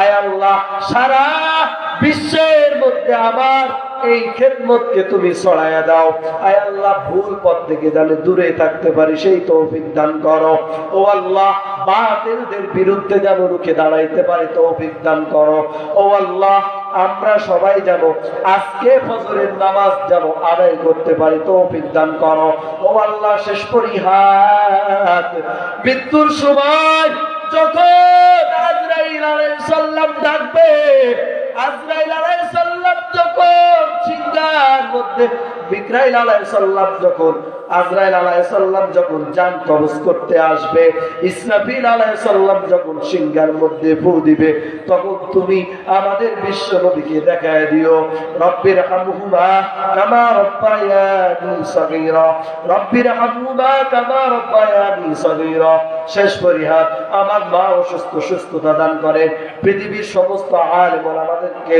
আয় আল্লাহ, সারা বিশ্বের মধ্যে আমার এই খেদমতকে তুমি ছড়াইয়া দাও। আয় আল্লাহ, ভুল পথ থেকে জানে দূরে থাকতে পারি, সেই তৌফিক দান করো। ও আল্লাহ, বাতিলদের বিরুদ্ধে যেন রুখে দাঁড়াইতে পারি, তৌফিক দান করো। ও আল্লাহ, আমরা সবাই যেন আজকে ফজরের নামাজ যেন আদায় করতে পারি, তৌফিক দান করো। ও আল্লাহ, শেষ পরিহাত মৃত্যুর সময় ডাকবে আজরাইল আলাইহিস সালাম যখন সিংহার মধ্যে বিক্রাইল আলাইহিস সালাম যখন, আজরাইল আলাইহিস সালাম যখন জান কবজ করতে আসবে, ইসরাফিল আলাইহিস সালাম যখন সিংহার মধ্যে ফু দিবে, তখন তুমি আমাদের বিশ্ব নবীকে দেখায় দিও। রব্বির হামহুমা কামা রব্বায়ানি সগীরা। রব্বির হামহুমা কামা রব্বায়ানি সগীরা। শেষ পরিহার, আমার মা অসুস্থ সুস্থতা দান করে, পৃথিবীর সমস্ত আলেম আমাদেরকে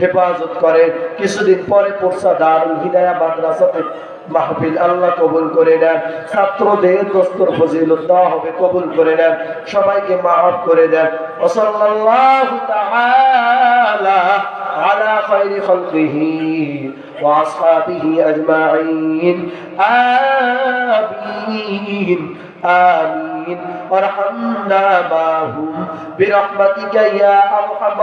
হেফাজত করে। কিছুদিন পরে পড়সা দারুল হিদায়া মাদ্রাসাতে মাহফিল আল্লাহ কবুল করে নেন। ছাত্রদের দোস্তর ফজিলত দেওয়া হবে, কবুল করে নেন। সবাইকে মাফ করে দেন। ওসল্লাল্লাহু তাআলা আলা খায়রি খালকিহি ওয়া আসহাবিহি আজমাইন। আমিন। আমিন। آمين وارحمنا معهم برحمتك يا أرحم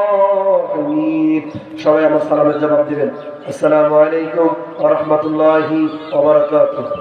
الراحمين সবাই আমার সালামের জবাব দিবেন আসসালামু আলাইকুম ওয়া রাহমাতুল্লাহি ওয়া বারাকাতুহু